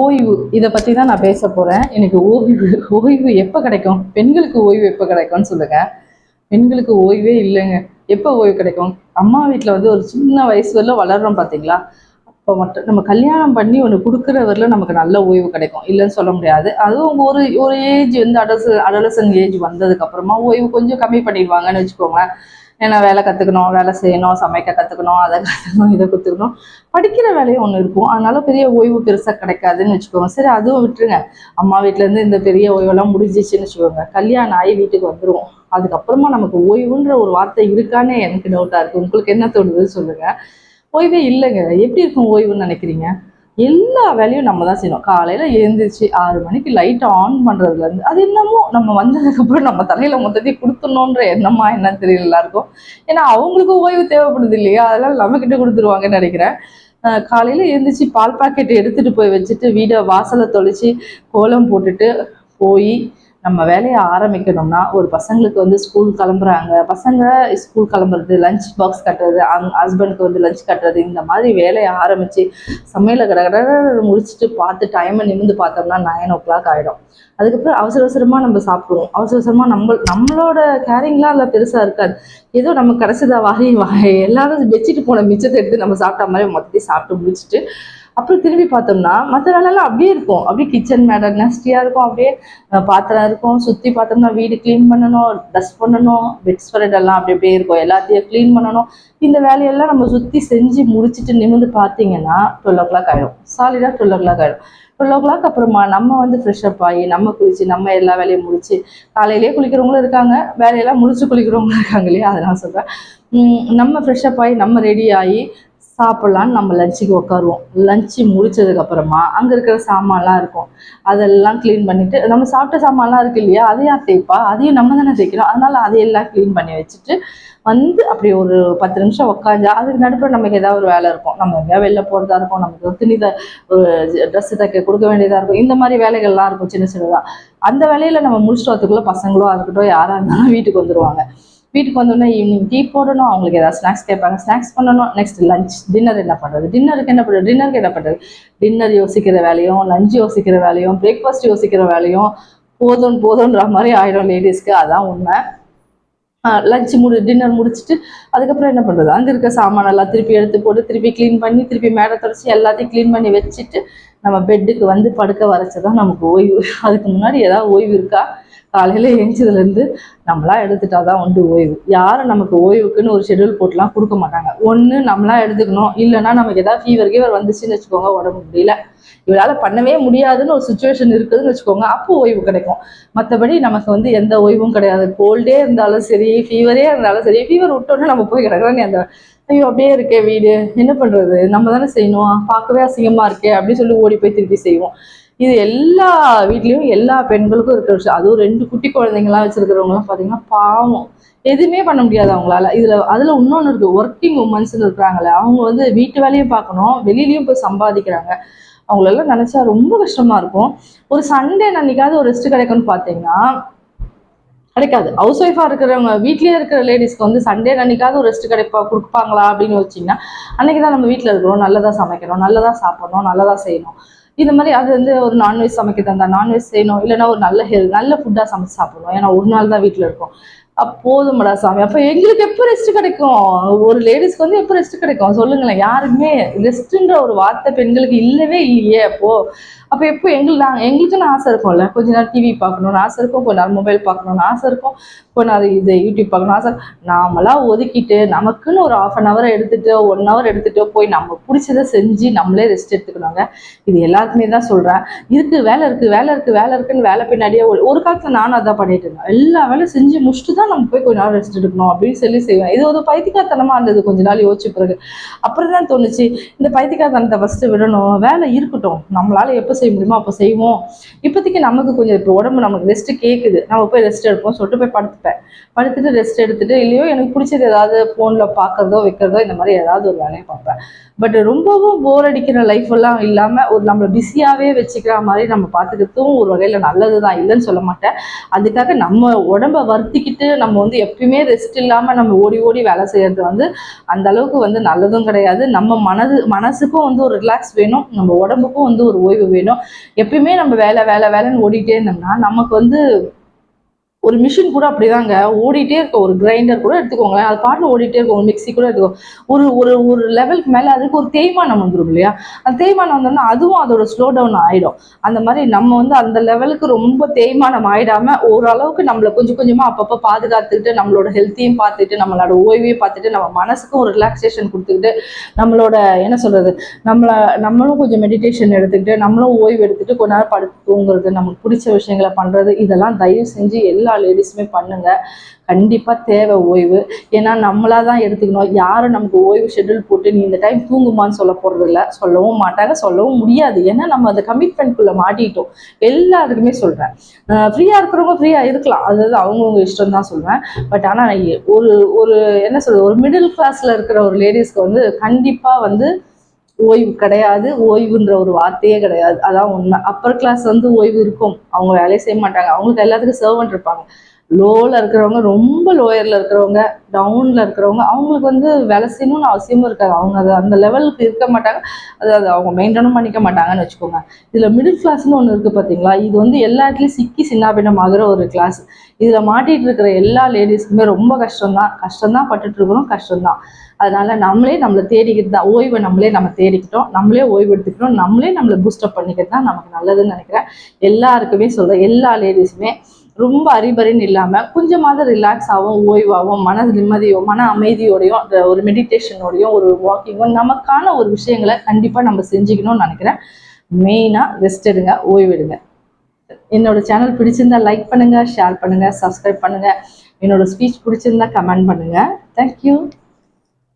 ஓய்வு. இதை பற்றி தான் நான் பேச போகிறேன் எனக்கு ஓய்வு ஓய்வு எப்போ கிடைக்கும்? பெண்களுக்கு ஓய்வு எப்போ கிடைக்கும்னு சொல்லுங்க. பெண்களுக்கு ஓய்வே இல்லைங்க. எப்போ ஓய்வு கிடைக்கும்? அம்மா வீட்டில் வந்து ஒரு சின்ன வயசு வரல வளர்றோம் பார்த்தீங்களா அப்போ மட்டும் நம்ம கல்யாணம் பண்ணி ஒன்று கொடுக்குற வரல நமக்கு நல்ல ஓய்வு கிடைக்கும். இல்லைன்னு சொல்ல முடியாது. அதுவும் ஒரு ஒரு ஏஜ் வந்து அடச அடலசன் ஏஜ் வந்ததுக்கப்புறமா ஓய்வு கொஞ்சம் கம்மி பண்ணிடுவாங்கன்னு வச்சுக்கோங்களேன். ஏன்னா வேலை கற்றுக்கணும் வேலை செய்யணும் சமைக்க கற்றுக்கணும் அதை கற்றுக்கணும் இதை கற்றுக்கணும் படிக்கிற வேலையும் ஒன்று இருக்கும். அதனால பெரிய ஓய்வு பெருசாக கிடைக்காதுன்னு வச்சுக்கோங்க. சரி அதுவும் விட்டுருங்க. அம்மா வீட்டிலேருந்து இந்த பெரிய ஓய்வெல்லாம் முடிஞ்சிச்சுன்னு வச்சுக்கோங்க. கல்யாணம் ஆகி வீட்டுக்கு வந்துடுவோம் அதுக்கப்புறமா நமக்கு ஓய்வுன்ற ஒரு வார்த்தை இருக்கானே எனக்கு டவுட்டாக இருக்குது உங்களுக்கு என்ன தோணுதுன்னு சொல்லுங்கள் ஓய்வே இல்லைங்க. எப்படி இருக்கும் ஓய்வுன்னு நினைக்கிறீங்க? எல்லா வேலையும் நம்ம தான் செய்யணும். காலையில் எழுந்திரிச்சு ஆறு மணிக்கு லைட்டை ஆன் பண்ணுறதுலேருந்து அது என்னமோ நம்ம வந்ததுக்கப்புறம் நம்ம தலையில் மொத்தத்தையும் கொடுத்துடணுன்ற எண்ணமா என்னன்னு தெரியல எல்லாருக்கும். ஏன்னா அவங்களுக்கும் ஓய்வு தேவைப்படுது இல்லையா? அதெல்லாம் நம்மக்கிட்ட கொடுத்துருவாங்கன்னு நினைக்கிறேன். காலையில் எழுந்திரிச்சு பால் பாக்கெட் எடுத்துகிட்டு போய் வச்சுட்டு வீடை வாசலை தொலைச்சி கோலம் போட்டுட்டு போய் நம்ம வேலையை ஆரம்பிக்கணும்னா ஒரு பசங்களுக்கு வந்து ஸ்கூல் கிளம்புறாங்க. பசங்க ஸ்கூல் கிளம்புறது லஞ்ச் பாக்ஸ் கட்டுறது அங் ஹஸ்பண்டுக்கு வந்து லஞ்ச் கட்டுறது இந்த மாதிரி வேலையை ஆரம்பித்து சமையலை கட கட முடிச்சுட்டு பார்த்து டைமை நிமிந்து பார்த்தோம்னா நைன் ஓ கிளாக் ஆகிடும் அதுக்கப்புறம் அவசர அவசரமாக நம்ம சாப்பிடுவோம். அவசர அவசரமாக நம்ம நம்மளோட கேரிங்லாம் அதில் பெருசாக இருக்காது. ஏதோ நம்ம கிடச்சதா வாங்கி வாங்கி எல்லாரும் வச்சுட்டு போன மிச்சத்தை எடுத்து நம்ம சாப்பிட்ட மாதிரி மொத்தத்தையும் சாப்பிட்டு முடிச்சுட்டு அப்புறம் திரும்பி பார்த்தோம்னா மற்ற வேலையெல்லாம் அப்படியே இருக்கும். அப்படியே கிச்சன் மேடை நஸ்டியாக இருக்கும். அப்படியே பாத்திரம் இருக்கும். சுற்றி பார்த்தோம்னா வீடு க்ளீன் பண்ணணும் டஸ்ட் பண்ணணும் பெட் ஸ்ப்ரெட் எல்லாம் அப்படி அப்படியே இருக்கும். எல்லாத்தையும் க்ளீன் பண்ணணும். இந்த வேலையெல்லாம் நம்ம சுற்றி செஞ்சு முடிச்சுட்டு நிமிர்ந்து பார்த்தீங்கன்னா டுவெல் ஓ கிளாக் ஆகிடும் சாலிடாக டுவெல் ஓ கிளாக் ஆகிடும் டுவெல் ஓ கிளாக் அப்புறமா நம்ம வந்து ஃப்ரெஷ்அப் ஆகி நம்ம குளிச்சு நம்ம எல்லா வேலையும் முடிச்சு காலையிலேயே குளிக்கிறவங்களும் இருக்காங்க. வேலையெல்லாம் முடிச்சு குளிக்கிறவங்களும் இருக்காங்க இல்லையா? அதை நான் சொல்கிறேன் நம்ம ஃப்ரெஷ்அப் ஆகி நம்ம ரெடி ஆகி சாப்பிட்லான்னு நம்ம லஞ்சுக்கு உட்காருவோம் லஞ்சு முடிச்சதுக்கப்புறமா அங்கே இருக்கிற சாமான்லாம் இருக்கும். அதெல்லாம் க்ளீன் பண்ணிவிட்டு நம்ம சாப்பிட்ட சாமான்லாம் இருக்கு இல்லையா? அதை யார் தேய்ப்பா? அதையும் நம்ம தானே தேய்க்கிறோம் அதனால அதையெல்லாம் க்ளீன் பண்ணி வச்சுட்டு வந்து அப்படி ஒரு பத்து நிமிஷம் உட்காந்து அதுக்கு நடுப்புற நமக்கு ஏதாவது ஒரு வேலை இருக்கும். நம்ம எங்கேயா வெளில போகிறதா இருக்கும். நமக்கு துணி த- ஒரு ட்ரெஸ்ஸு தைக்க கொடுக்க வேண்டியதாக இருக்கும். இந்த மாதிரி வேலைகள்லாம் இருக்கும் சின்ன சின்னதாக அந்த வேலையில் நம்ம முடிச்சுட்டு வரத்துக்குள்ளே பசங்களோ இருக்கட்டும் யாராக இருந்தாலும் வீட்டுக்கு வந்துடுவாங்க வீட்டுக்கு வந்தோடனே ஈவினிங் டீ போடணும். அவங்களுக்கு ஏதாவது ஸ்நாக்ஸ் கேட்பாங்க. ஸ்நாக்ஸ் பண்ணணும். நெக்ஸ்ட் லஞ்ச் டின்னர் என்ன பண்ணுறது டின்னருக்கு என்ன பண்ணுறது டின்னருக்கு என்ன பண்ணுறது டின்னர் யோசிக்கிற வேலையும் லஞ்ச் யோசிக்கிற வேலையும் பிரேக்ஃபாஸ்ட் யோசிக்கிற வேலையும் போதும் போதுன்ற மாதிரி ஆயிடும் லேடிஸ்க்கு அதான் உண்மை. லஞ்ச் முடி டின்னர் முடிச்சுட்டு அதுக்கப்புறம் என்ன பண்ணுறது அங்கே இருக்க சாமானெல்லாம் திருப்பி எடுத்து போட்டு திருப்பி க்ளீன் பண்ணி திருப்பி மேடை தொடச்சி எல்லாத்தையும் க்ளீன் பண்ணி வச்சுட்டு நம்ம பெட்டுக்கு வந்து படுக்க வரைச்சதான் நமக்கு ஓய்வு. அதுக்கு முன்னாடி ஏதாவது ஓய்வு இருக்கா? காலையில் எழுந்ததுலேருந்து நம்மளா எடுத்துட்டா தான் உண்டு ஓய்வு. யாரும் நமக்கு ஓய்வுக்குன்னு ஒரு ஷெட்யூல் போட்டுலாம் கொடுக்க மாட்டாங்க. ஒன்று நம்மளா எடுத்துக்கணும். இல்லைன்னா நமக்கு ஏதாவது ஃபீவர் கீவர் வந்துச்சுன்னு வச்சுக்கோங்க உடம்பு முடியல. இவளால் பண்ணவே முடியாதுன்னு ஒரு சுச்சுவேஷன் இருக்குதுன்னு வச்சுக்கோங்க அப்போ ஓய்வு கிடைக்கும். மற்றபடி நமக்கு வந்து எந்த ஓய்வும் கிடையாது. கோல்டே இருந்தாலும் சரி ஃபீவரே இருந்தாலும் சரி ஃபீவர் விட்டோன்னே நம்ம போய் கிடக்குறோன்னு அந்த ஐயோ அப்படியே இருக்கே வீடு. என்ன பண்ணுறது நம்ம தானே செய்யணும். பார்க்கவே அசிங்கமாக இருக்கே அப்படின்னு சொல்லி ஓடி போய் திருப்பி செய்வோம். இது எல்லா வீட்லேயும் எல்லா பெண்களுக்கும் இருக்கிற விஷயம். அதுவும் ரெண்டு குட்டி குழந்தைங்களாம் வச்சுருக்கிறவங்களாம் பார்த்தீங்கன்னா பாவம். எதுவுமே பண்ண முடியாது அவங்களால. இதில் அதில் இன்னொன்று இருக்குது ஒர்க்கிங் உமன்ஸ்னு இருக்கிறாங்களே அவங்க வந்து வீட்டு வேலையும் பார்க்கணும் வெளியிலையும் போய் சம்பாதிக்கிறாங்க. அவங்களெல்லாம் நினச்சா ரொம்ப கஷ்டமாக இருக்கும். ஒரு சண்டே அன்னைக்காவது ஒரு ரெஸ்ட் கிடைக்கும்னு பார்த்தீங்கன்னா கிடைக்காது. ஹவுஸ் ஒய்ஃபாக இருக்கிறவங்க வீட்லேயே இருக்கிற லேடிஸ்க்கு வந்து சண்டே அன்னைக்காவது ஒரு ரெஸ்ட் கிடைப்பா கொடுப்பாங்களா அப்படின்னு வச்சிங்கன்னா அன்னைக்கு தான் நம்ம வீட்டில் இருக்கிறோம். நல்லதாக சமைக்கணும் நல்லதாக சாப்பிட்ணும் நல்லதாக செய்யணும். இந்த மாதிரி அது வந்து ஒரு நான்வெஜ் சமைக்க தந்தா நான்வெஜ் செய்யணும் இல்லைன்னா ஒரு நல்ல ஹெல்த் நல்ல ஃபுட்டாக சமைச்சு சாப்பிடணும். ஏன்னா ஒரு நாள் தான் வீட்டில் இருக்கும். போதும்டா சாமி. அப்போ எங்களுக்கு எப்போ ரெஸ்ட் கிடைக்கும்? ஒரு லேடிஸ்க்கு வந்து எப்போ ரெஸ்ட் கிடைக்கும்? சொல்லுங்களேன். யாருமே ரெஸ்ட்டுன்ற ஒரு வார்த்தை பெண்களுக்கு இல்லவே இல்லையே அப்போ. அப்போ எப்போ எங்களுக்கு நாங்கள் எங்களுக்குன்னு ஆசை இருக்கும்ல. கொஞ்ச நேரம் டிவி பார்க்கணும்னு ஆசை இருக்கும். கொஞ்ச நேரம் மொபைல் பார்க்கணும்னு ஆசை இருக்கும். கொஞ்ச நேரம் இது யூடியூப் பார்க்கணும் ஆசை நாமளாக ஒதுக்கிட்டு நமக்குன்னு ஒரு ஆஃப் அன் ஹவர் எடுத்துகிட்டோ ஒன் ஹவர் எடுத்துகிட்டோ போய் நம்ம பிடிச்சதை செஞ்சு நம்மளே ரெஸ்ட் எடுத்துக்கணுங்க. இது எல்லாருக்குமே தான் சொல்கிறேன் இருக்கு வேலை இருக்குது வேலை இருக்குது வேலை இருக்குன்னு வேலை பின்னாடியே ஒரு காலத்தில் நானும் அதான் பண்ணிட்டு இருந்தேன். எல்லா வேலையும் செஞ்சு முடிச்சுட்டு தான் நம்ம போய் கொஞ்ச நேரம் ரெஸ்ட் எடுக்கணும் அப்படின்னு சொல்லி செய்வேன். இது ஒரு பைத்தியக்காரத்தனமாக இருந்தது கொஞ்ச நாள் யோசிச்ச பிறகு. அப்புறம் தான் தோணுச்சு இந்த பைத்தியக்காரத்தனத்தை ஃபஸ்ட்டு விடணும். வேலை இருக்கட்டும். நம்மளால எப்போ செய்ய முடியுமோ அப்போ செய்வோம். இப்போதைக்கு நமக்கு கொஞ்சம் இப்போ உடம்பு நமக்கு ரெஸ்ட் கேட்குது நம்ம போய் ரெஸ்ட் எடுப்போம் சொல்லிட்டு போய் படுத்துப்பேன். படுத்துட்டு ரெஸ்ட் எடுத்துட்டு இல்லையோ எனக்கு பிடிச்சது ஏதாவது ஃபோனில் பார்க்குறதோ வைக்கிறதோ இந்த மாதிரி ஏதாவது ஒரு வேலையை பார்ப்பேன். பட் ரொம்பவும் போர் அடிக்கிற லைஃப் எல்லாம் இல்லாமல் ஒரு நம்மளை பிஸியாகவே வச்சுக்கிற மாதிரி நம்ம பார்த்துக்கிறதும் ஒரு வகையில் நல்லது தான் இல்லைன்னு சொல்ல மாட்டேன். அதுக்காக நம்ம உடம்ப வருத்திக்கிட்டு நம்ம வந்து எப்பயுமே ரெஸ்ட் இல்லாமல் நம்ம ஓடி ஓடி வேலை செய்கிறது வந்து அந்த அளவுக்கு வந்து நல்லதும் கிடையாது. நம்ம மனது மனசுக்கும் வந்து ஒரு ரிலாக்ஸ் வேணும். நம்ம உடம்புக்கும் வந்து ஒரு ஓய்வு வேணும். எப்பயுமே நம்ம வேலை வேலை வேலைன்னு ஓடிட்டே இருந்தோம்னா நமக்கு வந்து ஒரு மிஷின் கூட அப்படிதாங்க. ஓடிட்டே இருக்கும் ஒரு கிரைண்டர் கூட எடுத்துக்கோங்களேன். அது பாட்டு ஓடிட்டே இருக்கும். ஒரு மிக்ஸி கூட எடுத்துக்கோ. ஒரு ஒரு ஒரு லெவலுக்கு மேலே அதுக்கு ஒரு தேய்மானம் வந்துடும் இல்லையா? அந்த தேய்மானம் வந்தோம்னா அதுவும் அதோட ஸ்லோ டவுன் ஆயிடும். அந்த மாதிரி நம்ம வந்து அந்த லெவலுக்கு ரொம்ப தேய்மானம் ஆயிடாம ஓரளவுக்கு நம்மளை கொஞ்சம் கொஞ்சமா அப்பப்போ பாதுகாத்துக்கிட்டு நம்மளோட ஹெல்த்தையும் பார்த்துட்டு நம்மளோட ஓய்வையும் பார்த்துட்டு நம்ம மனசுக்கும் ஒரு ரிலாக்ஸேஷன் கொடுத்துக்கிட்டு நம்மளோட என்ன சொல்றது? நம்மளை நம்மளும் கொஞ்சம் மெடிடேஷன் எடுத்துக்கிட்டு நம்மளும் ஓய்வு எடுத்துட்டு கொஞ்ச நேரம் படுத்து தூங்குறது நமக்கு பிடிச்ச விஷயங்களை பண்றது இதெல்லாம் தயவு செஞ்சு எல்லா லேடிஸுமே பண்ணுங்க. கண்டிப்பாக தேவை ஓய்வு. ஏன்னா நம்மளா தான் எடுத்துக்கணும். யாரும் நமக்கு ஓய்வு ஷெட்யூல் போட்டு நீ இந்த டைம் தூங்குமான்னு சொல்ல போகிறது இல்லை சொல்லவும் மாட்டாங்க சொல்லவும் முடியாது. ஏன்னா நம்ம அந்த கமிட்மெண்ட்குள்ளே மாட்டிட்டோம் எல்லாருக்குமே சொல்கிறேன் ஃப்ரீயா இருக்கிறவங்க ஃப்ரீயா இருக்கலாம். அதாவது அவங்கவுங்க இஷ்டம் தான் சொல்றேன். பட் ஆனால் ஒரு ஒரு என்ன சொல்றது? ஒரு மிடில் கிளாஸில் இருக்கிற ஒரு லேடிஸ்க்கு வந்து கண்டிப்பாக வந்து ஓய்வு கிடையாது ஓய்வுன்ற ஒரு வார்த்தையே கிடையாது. அதான் உண்மை. அப்பர் கிளாஸ் வந்து ஓய்வு இருக்கும். அவங்க வேலையை செய்ய மாட்டாங்க. அவங்களுக்கு எல்லாத்துக்கும் சர்வன்ட் இருப்பாங்க. லோவில் இருக்கிறவங்க ரொம்ப லோயரில் இருக்கிறவங்க டவுனில் இருக்கிறவங்க அவங்களுக்கு வந்து வேலை செய்யணும்னு அவசியமும் இருக்காது. அவங்க அது அந்த லெவலுக்கு இருக்க மாட்டாங்க. அதாவது அவங்க மெயின்டைனும் பண்ணிக்க மாட்டாங்கன்னு வச்சுக்கோங்க. இதில் மிடில் கிளாஸ்னு ஒன்று இருக்குது பார்த்தீங்களா இது வந்து எல்லா இடத்துலையும் சிக்கி சின்னாபின்னம் ஆகிற ஒரு கிளாஸ் இதில் மாட்டிகிட்டு இருக்கிற எல்லா லேடிஸ்க்குமே ரொம்ப கஷ்டம்தான். கஷ்டம்தான் பட்டுட்ருக்கிறோம் கஷ்டம்தான். அதனால நம்மளே நம்மளை தேடிக்கிட்டு தான் ஓய்வை நம்மளே நம்ம தேடிக்கிட்டோம். நம்மளே ஓய்வு எடுத்துக்கிட்டோம் நம்மளே நம்மளை பூஸ்டப் பண்ணிக்கிட்டு தான் நமக்கு நல்லதுன்னு நினைக்கிறேன். எல்லாருக்குமே சொல்கிறேன் எல்லா லேடிஸுமே ரொம்ப அறிபறின்னு இல்லாமல் கொஞ்சமாவது ரிலாக்ஸாகவும் ஓய்வாகவும் மன நிம்மதியோ மன அமைதியோடையும் அந்த ஒரு மெடிடேஷனோடையும் ஒரு வாக்கிங்கும் நமக்கான ஒரு விஷயங்களை கண்டிப்பாக நம்ம செஞ்சுக்கணும்னு நினைக்கிறேன். மெயினாக ரெஸ்ட் எடுங்க ஓய்வெடுங்க. என்னோட சேனல் பிடிச்சிருந்தா லைக் பண்ணுங்க ஷேர் பண்ணுங்க சப்ஸ்கிரைப் பண்ணுங்க. என்னோட ஸ்பீச் பிடிச்சிருந்தா கமெண்ட் பண்ணுங்க. தேங்க்யூ